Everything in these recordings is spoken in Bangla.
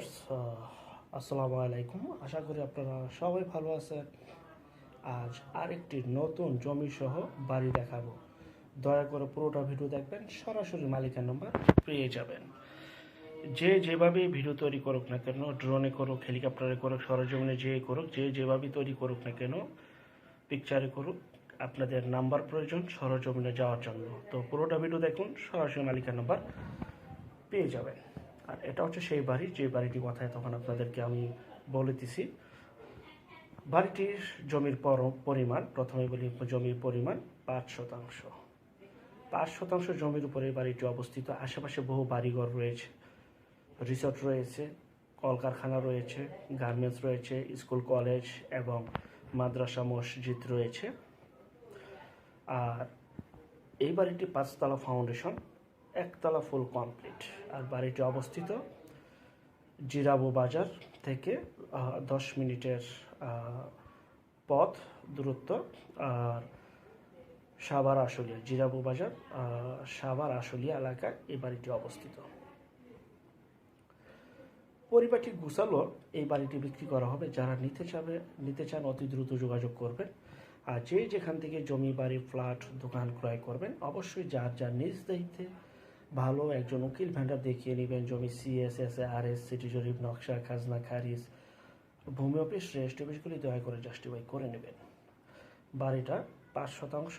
বিয়ার্স আসসালামু আলাইকুম। আশা করি আপনারা সবাই ভালো আছেন। আজ আরেকটি নতুন জমি সহ বাড়ি দেখাবো। দয়া করে পুরোটা ভিডিও দেখবেন, সরাসরি মালিকের নাম্বার পেয়ে যাবেন। যে যেভাবে ভিডিও তৈরি করুক না কেন ড্রোনে করুক হেলিকপ্টারে করুক, সরজমিনে যে করুক, যে যেভাবে তৈরি করুক না কেন পিকচারে করুক, আপনাদের নাম্বার প্রয়োজন সরজমিনে যাওয়ার জন্য। তো পুরোটা ভিডিও দেখুন, সরাসরি মালিকের নাম্বার পেয়ে যাবেন। আর এটা হচ্ছে সেই বাড়ি, যে বাড়িটির কথায় তখন আপনাদেরকে আমি বলে দিছি। বাড়িটির জমির পর- পরিমাণ, প্রথমে বলি জমির পরিমাণ, পাঁচ শতাংশ। পাঁচ শতাংশ জমির উপরে বাড়িটি অবস্থিত। আশেপাশে বহু বাড়িঘর রয়েছে, রিসোর্ট রয়েছে, কলকারখানা রয়েছে, গার্মেন্টস রয়েছে, স্কুল, কলেজ এবং মাদ্রাসা, মসজিদ রয়েছে। আর এই বাড়িটি পাঁচতলা ফাউন্ডেশন। একতলা ফুল কমপ্লিট। আর বাড়িটি অবস্থিত জিরাবো বাজার থেকে দশ মিনিটের পথ দূরত্ব। আর সাভার আশুলিয়া, জিরাবো বাজার সাভার আশুলিয়া এলাকায় এই বাড়িটি অবস্থিত। পরিবারটি গুছালো, এই বাড়িটি বিক্রি করা হবে। যারা নিতে চাবে, নিতে চান, অতি দ্রুত যোগাযোগ করবেন। আর যে যেখান থেকে জমি, বাড়ি, ফ্ল্যাট, দোকান ক্রয় করবেন, অবশ্যই যার যার নিজ দায়িত্বে ভালো একজন উকিল, ভেন্ডার দেখিয়ে নেবেন জমি সিএসএস আর এস সিটি জরিপ নকশা, খাজনা, খারিজ, ভূমি অফিস রেজিস্ট্রি অফিসগুলি দয়া করে জাস্টিফাই করে নেবেন। বাড়িটা পাঁচ শতাংশ।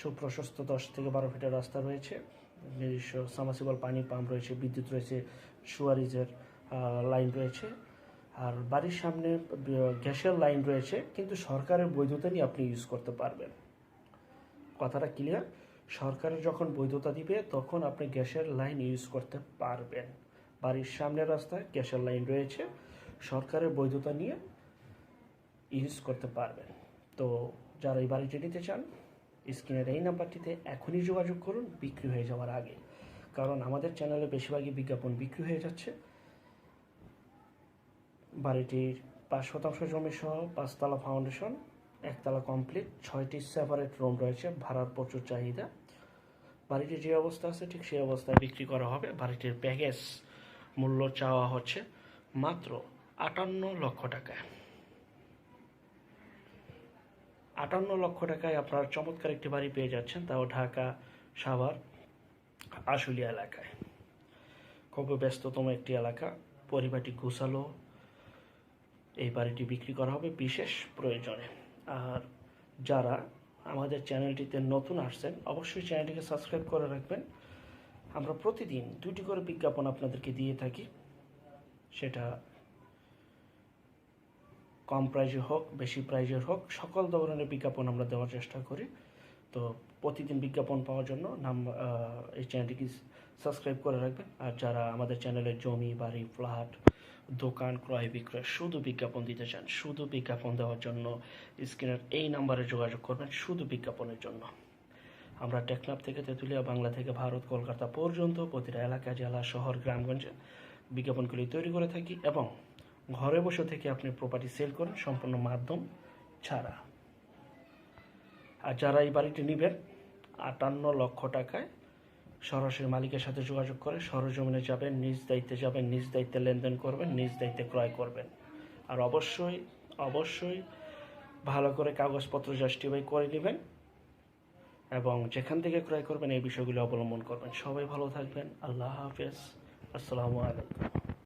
সুপ্রশস্ত দশ থেকে বারো ফিটের রাস্তা রয়েছে। নিজস্ব সামাসিবল পানি পাম্প রয়েছে, বিদ্যুৎ রয়েছে সুয়ারিজের লাইন রয়েছে। আর বাড়ির সামনে গ্যাসের লাইন রয়েছে, কিন্তু সরকারের বৈধতা নিয়ে আপনি ইউজ করতে পারবেন। কথাটা ক্লিয়ার সরকারের যখন বৈধতা দিবে, তখন আপনি গ্যাসের লাইন ইউজ করতে পারবেন। বাড়ির সামনের রাস্তায় গ্যাসের লাইন রয়েছে, সরকারের বৈধতা নিয়ে ইউজ করতে পারবেন। তো যারা এই বাড়িটি নিতে চান, স্ক্রিনের এই নাম্বারটিতে এখনই যোগাযোগ করুন, বিক্রি হয়ে যাওয়ার আগে। কারণ আমাদের চ্যানেলে বেশিরভাগই বিজ্ঞাপন বিক্রি হয়ে যাচ্ছে। বাড়িটির পাঁচ শতাংশ জমি সহ পাঁচতলা ফাউন্ডেশন একতলা কমপ্লিট ছয়টি সেপারেট রুম রয়েছে, ভাড়ার প্রচুর চাহিদা। বাড়িটির যে অবস্থা আছে, ঠিক সেই অবস্থায় বিক্রি করা হবে। বাড়িটির প্যাকেজ মূল্য চাওয়া হচ্ছে মাত্র আটান্ন লক্ষ টাকায়। আটান্ন লক্ষ টাকায় আপনার চমৎকার একটি বাড়ি পেয়ে যাচ্ছেন, তাও ঢাকা সাভার, আশুলিয়া এলাকায়। খুব ব্যস্ততম একটি এলাকা, পরিবারটি গুছালো। এই বাড়িটি বিক্রি করা হবে বিশেষ প্রয়োজনে। আর যারা আমাদের চ্যানেলটিতে নতুন আসছেন, অবশ্যই চ্যানেলটিকে সাবস্ক্রাইব করে রাখবেন। আমরা প্রতিদিন দুটি করে বিজ্ঞাপন আপনাদেরকে দিয়ে থাকি। সেটা কম প্রাইজে হোক, বেশি প্রাইজের হোক, সকল ধরনের বিজ্ঞাপন আমরা দেওয়ার চেষ্টা করি। তো প্রতিদিন বিজ্ঞাপন পাওয়ার জন্য নাম এই চ্যানেলটিকে সাবস্ক্রাইব করে রাখবেন। আর যারা আমাদের চ্যানেলে জমি, বাড়ি, ফ্ল্যাট দোকান, ক্রয় বিক্রয়, শুধু বিজ্ঞাপন দিতে চান, শুধু বিজ্ঞাপন দেওয়ার জন্য স্ক্রিনের এই নাম্বারে যোগাযোগ করবেন, শুধু বিজ্ঞাপনের জন্য। আমরা টেকনাফ থেকে তেঁতুলিয়া, বাংলা থেকে ভারত, কলকাতা পর্যন্ত প্রতিটা এলাকা, জেলা, শহর, গ্রামগঞ্জে বিজ্ঞাপনগুলি তৈরি করে থাকি এবং ঘরে বসে থেকে আপনি প্রপার্টি সেল করেন সম্পূর্ণ মাধ্যম ছাড়া। আর যারা এই বাড়িটি নেবেন, আটান্ন লক্ষ টাকায় সরাসরি মালিকের সাথে যোগাযোগ করে সরজমিনে যাবেন, নিজ দায়িত্বে যাবেন, নিজ দায়িত্বে লেনদেন করবেন, নিজ দায়িত্বে ক্রয় করবেন। আর অবশ্যই অবশ্যই ভালো করে কাগজপত্র জাস্টিফাই করে নেবেন এবং যেখান থেকে ক্রয় করবেন এই বিষয়গুলো অবলম্বন করবেন। সবাই ভালো থাকবেন। আল্লাহ হাফেজ। আসসালামু আলাইকুম।